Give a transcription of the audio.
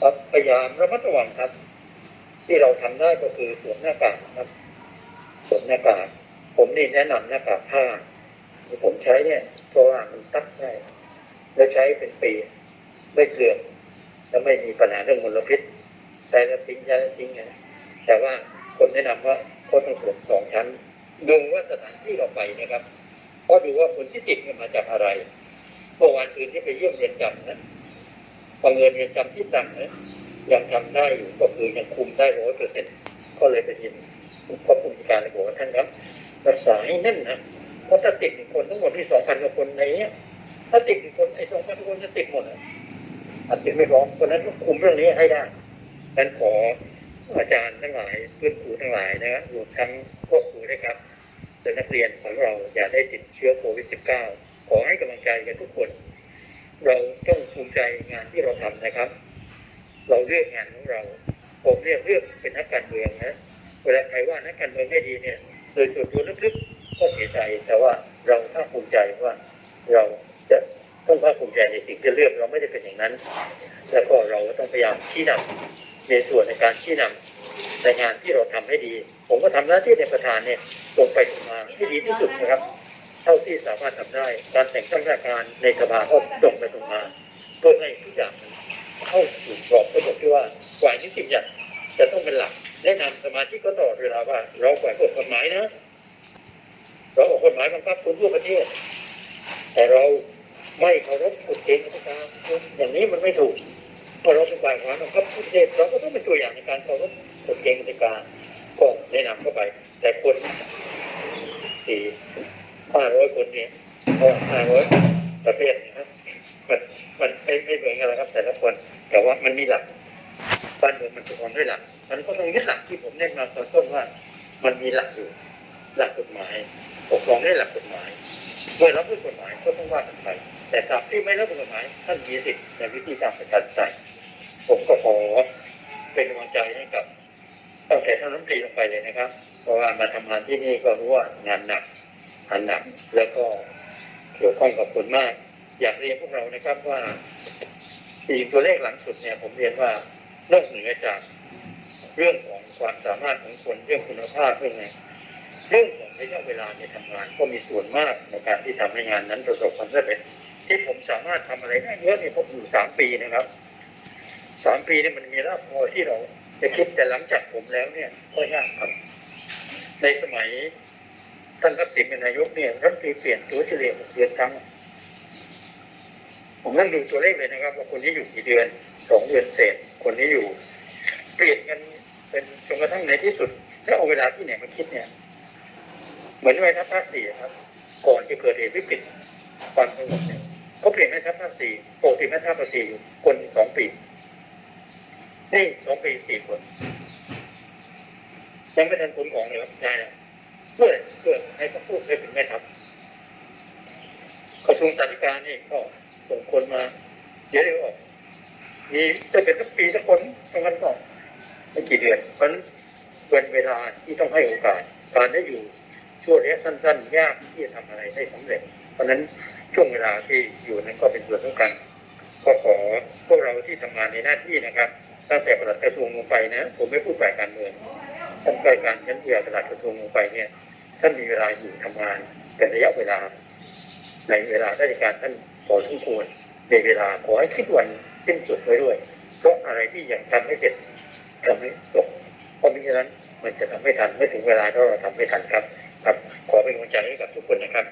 ครับพยายามระมัดระวังครับ ที่เราทำได้ก็คือสวมหน้ากากครับสวมหน้ากากผมนี่แนะนำหน้ากากผ้าที่ผมใช้เนี่ยเพราะว่ามันซักได้และใช้เป็นปีไม่เกลือนและไม่มีปัญหาเรื่องมลพิษใช้แล้วทิ้งใช้แล้วทิ้งไงแต่ว่าคนแนะนำว่าก็ต้องสวมสองชั้นดูว่าสถานที่เราไปนะครับก็ดูว่าคนที่ติดเนี่ยมาจากอะไรเมื่อวานคืนที่ไปเยี่ยมเรือนจำนะ บังเอิญเรือนจำที่ต่ำนะยังทำได้อยู่ก็คือยังคุมได้ร้อยเปอร์เซ็นต์ก็เลยไปยินพระผู้การเลยบอกว่าท่านครับรักษาให้แน่นนะเพราะถ้าติดหนึ่งคนทั้งหมดที่สองพันกว่าคนในเนี้ยถ้าติดหนึ่งคนไอ้สองพันคนจะติดหมดอะอาจจะไม่ร้องเพราะนั้นต้องคุมเรื่องนี้ให้ได้ดังนั้นขออาจารย์ทั้งหลายเพื่อนครูทั้งหลายนะครับรวมทั้งพวกครูด้วยครับและนักเรียนของเราอย่าได้ติดเชื้อโควิด -19 ขอให้กำลังใจกันทุกคน เราต้องภูมิใจงานที่เราทำนะครับ เราเลือกงานของเรา ผมเรียกเลือกเป็นนักการเมืองนะเวลาใครว่านักการเมืองไม่ดีเนี่ยโดยส่วนตัวลึกๆก็เสียใจแต่ว่าเราภาคภูมิใจว่าเราจะต้องภาคภูมิใจในสิ่งที่เลือกเราไม่ได้เป็นอย่างนั้น แล้วก็เราก็ต้องพยายามชี้นำในส่วนในการชี้นำในงานที่เราทำให้ดี ผมก็ทำหน้าที่ในประธานเนี่ยลงไปตรงมาให้ดีที่สุดนะครับ เท่าที่สามารถทำได้ การแต่งตั้งราชการในสภาก็ตรงไปตรงมาเพื่อให้ทุกอย่างเข้าสู่กรอบระบบที่ว่าฝ่านิติบัญญัติจะต้องเป็นหลักแนะนำสมาชิกก็ตลอดเวลาว่า เราฝ่ายกฎหมายนะเราออกกฎหมายบังคับคนทั่วประเทศ แต่เราไม่เคารพกฎเกณฑ์กติกาอย่างนี้มันไม่ถูกพอเราเป็นฝ่ายความบังคับประเทศเราก็ต้องเป็นตัวอย่างในการเคารพกฎเกณฑ์กติกาก็แนะนำเข้าไป แต่คนสี่ ห้าร้อยคนเนี่ยห้าร้อยประเภทนะครับมันมันไม่ไม่เหมือนกันแล้วครับ แต่ละคน แต่ว่ามันมีหลักบ้านเมืองมันถูกวางด้วยหลัก มันก็ต้องยึดหลักที่ผมแนะนำตอนต้นว่า มันมีหลักอยู่ หลักกฎหมายปกครองด้วยหลักกฎหมายเมื่อรับด้วยกฎหมายก็ต้องว่ากันไปแต่ตราบที่ไม่รับด้วยกฎหมายท่านมีสิทธิ์ในวิธีการประชาธิปไตยผมก็ขอเป็นกำลังใจให้กับตั้งแต่ท่านรัฐมนตรีลงไปเลยนะครับ เพราะว่ามาทำงานที่นี่ก็รู้ว่างานหนัก งานหนักแล้วก็เกี่ยวข้องกับคนมาก อยากเรียนพวกเรานะครับว่าอีกตัวเลขหลังสุดเนี่ย ผมเรียนว่านอกเหนือจากเรื่องของความสามารถของคนเรื่องคุณภาพเรื่องไงเรื่องของระยะเวลาในทำงาน ก็มีส่วนมากในการที่ทำให้งานนั้นประสบความสำเร็จที่ผมสามารถทำอะไรได้เยอะเนี่ยผมอยู่สามปีนะครับสามปีเนี่ยมันมีรากพอที่เราจะคิดแต่หลังจากผมแล้วเนี่ยก็ยากครับ ในสมัย ท่านทักษิณเป็นนายกเนี่ยรัฐมนตรีเปลี่ยนตัวเฉลี่ยหกเดือนครั้ง ผมนั่งดูตัวเลขเลยนะครับว่าคนนี้อยู่กี่เดือนสองเดือนเศษ คนนี้อยู่ เปลี่ยนกันเป็นจนกระทั่งในที่สุดแล้วเอาเวลาที่ไหนมาคิดเนี่ย เหมือนแม่ทัพภาคสี่ครับ ก่อนจะเกิดเหตุวิกฤตความสงบเนี่ยเขาเปลี่ยนแม่ทัพภาคสี่ปกติแม่ทัพภาคสี่คนสองปีนี่สองปีสี่คนยังไม่ทันผลของเลยครับใช่แล้ว เพื่อเพื่อให้เขาพูดให้เป็นแม่ทัพกระทรวงสาธารณสุขนี่ก็ส่งคนมาเดี๋ยวเดี๋ยวออกมีได้เป็นสักปีสักคนตรงนั้นก็ไม่กี่เดือนเพราะนั้นเป็นเวลาที่ต้องให้โอกาสการได้อยู่ช่วงระยะสั้น ๆ ยากที่จะทำอะไรได้สำเร็จ เพราะนั้นช่วงเวลาที่อยู่นั้นก็เป็นส่วนสำคัญก็ขอพวกเราที่ทำงานในหน้าที่นะครับ ตั้งแต่ประหลัดกระทรวงลงไปนะ ผมไม่พูดฝ่ายการเมือง ท่านฝ่ายการชั้นเรือประหลัดกระทรวงลงไปเนี่ย ท่านมีเวลาอยู่ทำงานเป็นระยะเวลา ในเวลาราชการท่านพอสมควรในเวลาขอให้คิดวันสิ้นสุดไว้ด้วย เพราะอะไรที่ยังทำไม่เสร็จทำไม่จบเพราะมิฉะนั้นมันจะทำไม่ทันไม่ถึงเวลาก็เราทำไม่ทันครับ ครับ ขอเป็นกำลังใจให้กับทุกคนนะครับ